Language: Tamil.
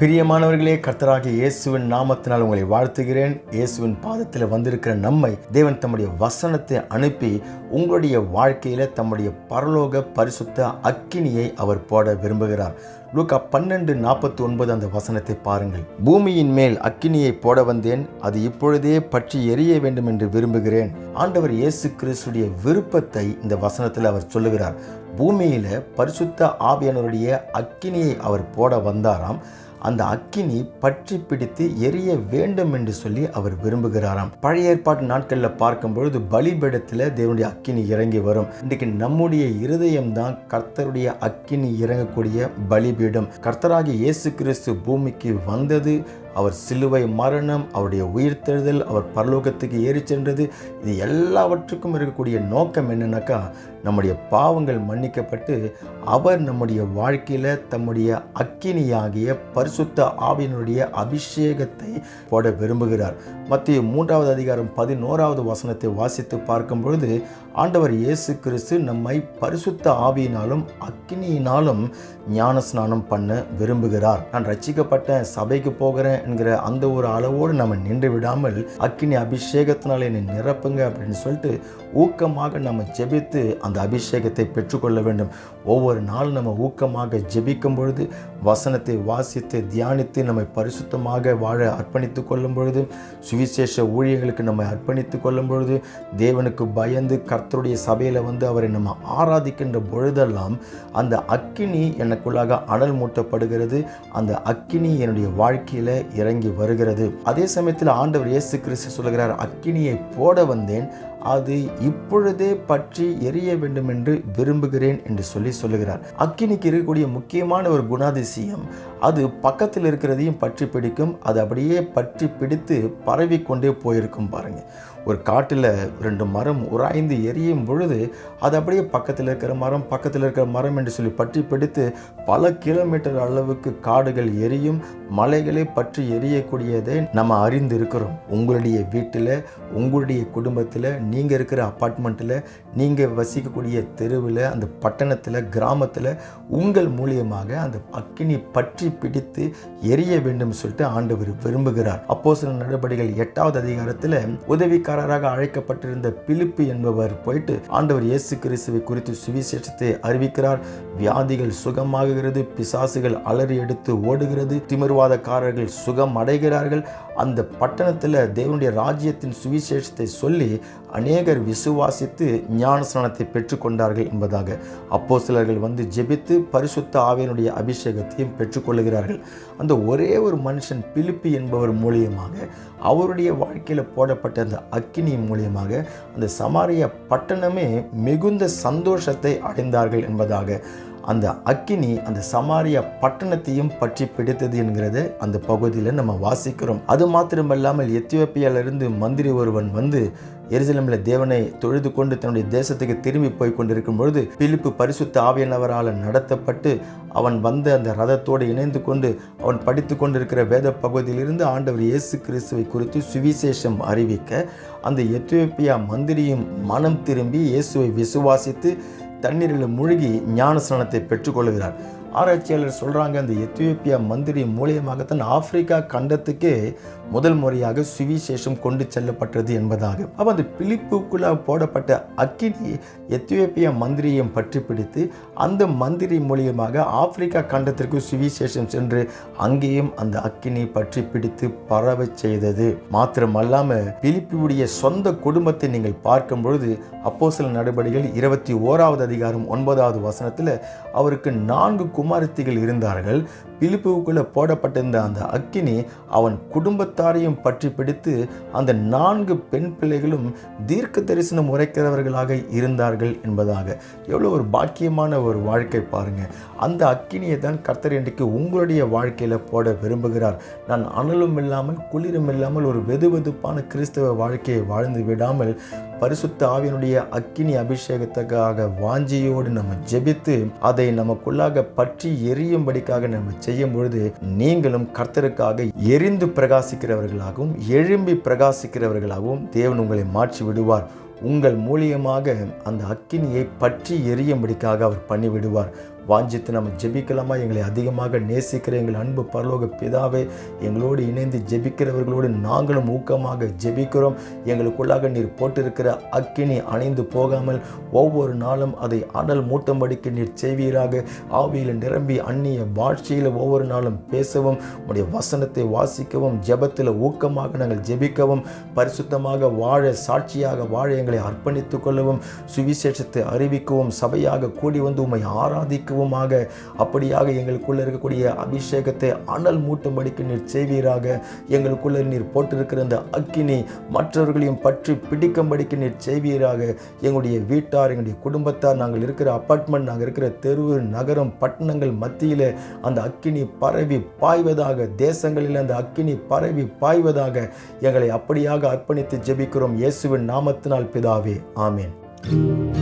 பிரியமானவர்களே கர்த்தராகிய இயேசுவின் நாமத்தினால் உங்களை வாழ்த்துகிறேன். இயேசுவின் பாதத்தில் வந்திருக்கிற நம்மை தேவன் தம்முடைய வசனத்தை அனுப்பி உங்களுடைய வாழ்க்கையில தம்முடைய பரலோக பரிசுத்த அக்கினியை அவர் போட விரும்புகிறார். லூக்கா பன்னெண்டு நாற்பத்தி ஒன்பது அந்த வசனத்தை பாருங்கள். பூமியின் மேல் அக்கினியை போட வந்தேன் அது இப்பொழுதே பற்றி எரிய வேண்டும் என்று விரும்புகிறேன். ஆண்டவர் இயேசு கிறிஸ்துடைய விருப்பத்தை இந்த வசனத்தில் அவர் சொல்லுகிறார். பூமியில பரிசுத்த ஆவியானவருடைய அக்கினியை அவர் போட வந்தாராம். அந்த அக்கினி பற்றி பிடித்து எரிய வேண்டும் என்று சொல்லி அவர் விரும்புகிறாராம். பழைய ஏற்பாட்டு நாட்களில் பார்க்கும் பொழுது பலிபீடத்தில் தேவனுடைய அக்கினி இறங்கி வரும். இன்றைக்கு நம்முடைய இருதயம் தான் கர்த்தருடைய அக்கினி இறங்கக்கூடிய பலிபீடம். கர்த்தராகிய இயேசு கிறிஸ்து பூமிக்கு வந்தது அவர் சிலுவை மரணம் அவருடைய உயிர்த்தெழுதல் அவர் பரலோகத்துக்கு ஏறி சென்றது இது எல்லாவற்றுக்கும் இருக்கக்கூடிய நோக்கம் என்னன்னாக்கா நம்முடைய பாவங்கள் மன்னிக்கப்பட்டு அவர் நம்முடைய வாழ்க்கையில் தம்முடைய அக்கினியாகிய பரிசுத்த ஆவியினுடைய அபிஷேகத்தை போட விரும்புகிறார். மத்திய மூன்றாவது அதிகாரம் பதினோராவது வசனத்தை வாசித்து பார்க்கும் பொழுது ஆண்டவர் இயேசு கிறிஸ்து நம்மை பரிசுத்த ஆவியினாலும் அக்கினியினாலும் ஞான ஸ்நானம் பண்ண விரும்புகிறார். நான் ரட்சிக்கப்பட்ட சபைக்கு போகிறேன் என்கிற அந்த ஒரு அளவோடு நம்ம நின்று விடாமல் அக்கினி அபிஷேகத்தினால் என்னை நிரப்புங்க அப்படின்னு சொல்லிட்டு ஊக்கமாக நம்ம ஜெபித்து அந்த அபிஷேகத்தை பெற்றுக்கொள்ள வேண்டும். ஒவ்வொரு நாளும் நம்ம ஊக்கமாக ஜெபிக்கும் பொழுது வசனத்தை வாசித்து தியானித்து நம்மை பரிசுத்தமாக வாழ அர்ப்பணித்து கொள்ளும் பொழுது சுவிசேஷ ஊழியர்களுக்கு நம்மை அர்ப்பணித்து கொள்ளும் பொழுது தேவனுக்கு பயந்து கர்த்தருடைய சபையில் வந்து அவரை நம்ம ஆராதிக்கின்ற பொழுதெல்லாம் அந்த அக்கினி எனக்குள்ளாக அனல் மூட்டப்படுகிறது. அந்த அக்கினி என்னுடைய வாழ்க்கையில் இறங்கி வருகிறது. அதே சமயத்தில் ஆண்டவர் இயேசு கிறிஸ்து சொல்கிறார் அக்கினியை போட வந்தேன் அது இப்பொழுதே பற்றி எரிய வேண்டும் என்று விரும்புகிறேன் என்று சொல்லி சொல்லுகிறார். அக்கினிக்கு இருக்கக்கூடிய முக்கியமான ஒரு குணாதிசயம் அது பக்கத்தில் இருக்கிறதையும் பற்றி பிடிக்கும் அது அப்படியே பற்றி பிடித்து பரவி கொண்டே போயிருக்கும் பாருங்க. ஒரு காட்டில் ரெண்டு மரம் உராய்ந்து எரியும் பொழுது அது அப்படியே பக்கத்தில் இருக்கிற மரம் பக்கத்தில் இருக்கிற மரம் என்று சொல்லி பற்றி பிடித்து பல கிலோமீட்டர் அளவுக்கு காடுகள் எரியும் மலைகளை பற்றி எரியக்கூடியதை நம்ம அறிந்து இருக்கிறோம் உங்களுடைய வீட்டில் உங்களுடைய குடும்பத்தில் நீங்கள் இருக்கிற அப்பார்ட்மெண்ட்டில் நீங்கள் வசிக்கக்கூடிய தெருவில் அந்த பட்டணத்தில் கிராமத்தில் உங்கள் மூலியமாக அந்த அக்கினி பற்றி பிடித்து எரிய வேண்டும் சொல்லிட்டு ஆண்டவர் விரும்புகிறார். அப்போ சில நடவடிக்கைகள் எட்டாவது அதிகாரத்தில் உதவிக்காரராக அழைக்கப்பட்டிருந்த பிலிப்பு என்பவர் போயிட்டு ஆண்டவர் இயேசு கிறிஸ்துவை குறித்து சுவிசேஷத்தை அறிவிக்கிறார். வியாதிகள் சுகமாகுகிறது பிசாசுகள் அலறி எடுத்து ஓடுகிறது திமிர்வாதக்காரர்கள் சுகம் அடைகிறார்கள். அந்த பட்டணத்தில் தேவனுடைய ராஜ்யத்தின் சுவிசேஷத்தை சொல்லி அநேகர் விசுவாசித்து ஞானஸ்நானத்தை பெற்றுக்கொண்டார்கள் என்பதாக. அப்போ சிலர்கள் வந்து ஜெபித்து பரிசுத்த ஆவியனுடைய அபிஷேகத்தையும் பெற்றுக்கொள்கிறார்கள் அந்த ஒரே ஒரு மனுஷன் பிலிப்பி என்பவர் மூலியமாக அவருடைய வாழ்க்கையில் போடப்பட்ட அந்த அக்கினி மூலியமாக அந்த சமாரிய பட்டணமே மிகுந்த சந்தோஷத்தை அடைந்தார்கள் என்பதாக. அந்த அக்கினி அந்த சமாரிய பட்டணத்தையும் பற்றி பிடித்தது என்கிறது அந்த பகுதியில் நம்ம வாசிக்கிறோம். அது மாத்திரமல்லாமல் எத்தியோப்பியாவிலிருந்து மந்திரி ஒருவன் வந்து எருசலேமில் தேவனை தொழுது கொண்டு தன்னுடைய தேசத்துக்கு திரும்பி போய் கொண்டிருக்கும் பொழுது பிலிப்பு பரிசுத்த ஆவியானவரால் நடத்தப்பட்டு அவன் வந்த அந்த ரதத்தோடு இணைந்து கொண்டு அவன் படித்து கொண்டிருக்கிற வேத பகுதியிலிருந்து ஆண்டவர் இயேசு கிறிஸ்துவை குறித்து சுவிசேஷம் அறிவிக்க அந்த எத்தியோப்பியா மந்திரியும் மனம் திரும்பி இயேசுவை விசுவாசித்து தண்ணீரில் மூழ்கி ஞானஸ்நானத்தை பெற்றுக்கொள்கிறார். ஆராய்ச்சியாளர் சொல்கிறாங்க அந்த எத்தியோப்பியா மந்திரி மூலியமாகத்தான் ஆப்பிரிக்கா கண்டத்துக்கே முதல் முறையாக சுவிசேஷம் கொண்டு செல்லப்பட்டது என்பதாக. அப்போ அந்த பிலிப்புக்குள்ள போடப்பட்ட அக்கினி எத்தியோப்பியா மந்திரியம் பற்றி பிடித்து அந்த மந்திரி மூலியமாக ஆப்பிரிக்கா கண்டத்திற்கு சுவிசேஷம் சென்று அங்கேயும் அந்த அக்கினி பற்றி பிடித்து பரவ செய்தது. மாத்திரமல்லாமல் பிலிப்புடைய சொந்த குடும்பத்தை நீங்கள் பார்க்கும் பொழுது அப்போ சில நடவடிக்கைகள் இருபத்தி ஓராவது அதிகாரம் ஒன்பதாவது வசனத்தில் அவருக்கு நான்கு குமாரத்திகள் இருந்தார்கள். பிலிப்புக்குள்ளே போடப்பட்டிருந்த அந்த அக்கினி அவன் குடும்பத்தாரையும் பற்றி பிடித்து அந்த நான்கு பெண் பிள்ளைகளும் தீர்க்க தரிசனம் உரைக்கிறவர்களாக இருந்தார்கள் என்பதாக. எவ்வளோ ஒரு பாக்கியமான ஒரு வாழ்க்கை பாருங்கள் அந்த அக்கினியை தான் கர்த்தர் இன்றைக்கு உங்களுடைய வாழ்க்கையில் போட விரும்புகிறார். நான் அனலும் இல்லாமல் குளிரும் இல்லாமல் ஒரு வெதுவெதுப்பான கிறிஸ்தவ வாழ்க்கையை வாழ்ந்து விடாமல் பரிசுத்த ஆவியனுடைய அக்கினி அபிஷேகத்துக்காக வாஞ்சியோடு நம்ம ஜெபித்து அதை நமக்குள்ளாக பற்றி பற்றி எரியும்படிக்காக நம்ம செய்யும் பொழுது நீங்களும் கர்த்தருக்காக எரிந்து பிரகாசிக்கிறவர்களாகவும் எழும்பி பிரகாசிக்கிறவர்களாகவும் தேவன் உங்களை மாற்றி விடுவார். உங்கள் மூலியமாக அந்த அக்கினியை பற்றி எரியும்படிக்காக அவர் பண்ணிவிடுவார். வாஞ்சித்து நம்ம ஜெபிக்கலாமா? எங்களை அதிகமாக நேசிக்கிற எங்கள் அன்பு பரலோக பிதாவே எங்களோடு இணைந்து ஜெபிக்கிறவர்களோடு நாங்களும் ஊக்கமாக ஜெபிக்கிறோம். எங்களுக்குள்ளாக நீர் போட்டிருக்கிற அக்கினி அணைந்து போகாமல் ஒவ்வொரு நாளும் அதை அனல் மூட்டும்படிக்கு நீர் செய்வீராக. ஆவியில் நிரம்பி அந்நிய வாழ்க்கையில் ஒவ்வொரு நாளும் பேசவும் உடைய வசனத்தை வாசிக்கவும் ஜெபத்தில் ஊக்கமாக நாங்கள் ஜெபிக்கவும் பரிசுத்தமாக வாழ சாட்சியாக வாழ எங்களை அர்ப்பணித்துக் கொள்ளவும் சுவிசேஷத்தை அறிவிக்கவும் சபையாக கூடி வந்து உம்மை ஆராதிக்கவுமாக அப்படியாக எங்களுக்குள்ள இருக்கக்கூடிய அபிஷேகத்தை அனல் மூட்டும்படிக்கு நீர் செய்வீராக. எங்களுக்குள்ள நீர் போட்டிருக்கிற அந்த அக்கினி மற்றவர்களையும் பற்றி பிடிக்கும்படிக்கு நீர் செய்வீராக. எங்களுடைய வீட்டார் எங்களுடைய குடும்பத்தார் நாங்கள் இருக்கிற அப்பார்ட்மெண்ட் நாங்கள் இருக்கிற தெருவு நகரம் பட்டணங்கள் மத்தியில் அந்த அக்கினி பரவி பாய்வதாக தேசங்களில் அந்த அக்கினி பரவி பாய்வதாக எங்களை அப்படியாக அர்ப்பணித்து ஜெபிக்கிறோம். இயேசுவின் நாமத்தினால் பிதாவே. ஆமேன்.